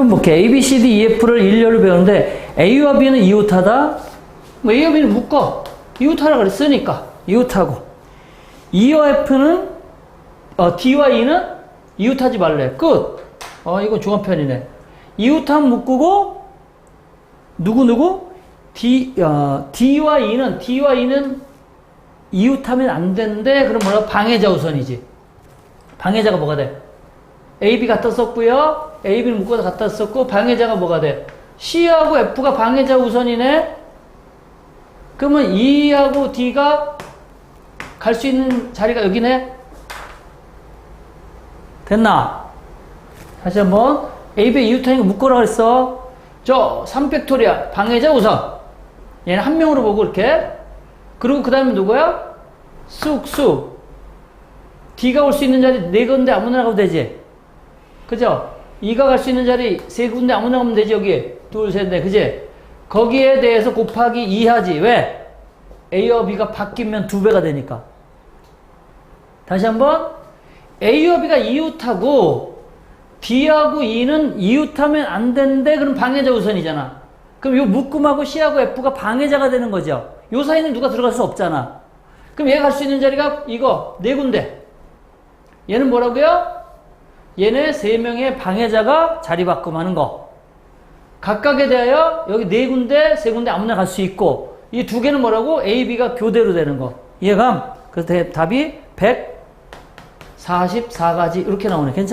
그러면 뭐 이렇게 A, B, C, D, E, F를 일렬로 배우는데 A와 B는 이웃하다. 뭐 A와 B는 묶어. 이웃하라 그랬으니까 이웃하고 E와 F는 어, D와 E는 이웃하지 말래. 끝. 어 이거 종합편이네. 이웃하면 묶고 누구 누구 D 어, D와 E는 D와 E는 이웃하면 안 된대. 그럼 뭐라 방해자 우선이지. 방해자가 뭐가 돼? AB 썼고요. AB를 묶어서 썼고 방해자가 뭐가 돼? C하고 F가 방해자 우선이네. 그러면 E하고 D가 갈 수 있는 자리가 여기네. 됐나? 다시 한번 AB 이웃하니까 묶어라 그랬어. 저 3팩토리아 방해자 우선. 얘는 한 명으로 보고 이렇게. 그리고 그 다음에 누구야? 쑥쑥. D가 올 수 있는 자리 네 군데 아무나 가면 되지. 그죠? E가 갈 수 있는 자리 세 군데 아무나 가면 되지, 여기. 둘, 셋, 넷. 그지? 거기에 대해서 곱하기 2 하지. 왜? A와 B가 바뀌면 두 배가 되니까. 다시 한번. A와 B가 이웃하고 D하고 E는 이웃하면 안 된대. 그럼 방해자 우선이잖아. 그럼 요 묶음하고 C하고 F가 방해자가 되는 거죠. 요 사이는 누가 들어갈 수 없잖아. 그럼 얘가 갈 수 있는 자리가 이거 네 군데. 얘는 뭐라고요? 얘네 세 명의 방해자가 자리 바꿈하는 거. 각각에 대하여 여기 네 군데, 세 군데 아무나 갈 수 있고 이 두 개는 뭐라고? A, B가 교대로 되는 거. 이해감? 그래서 대- 답이 144가지 이렇게 나오네. 괜찮아?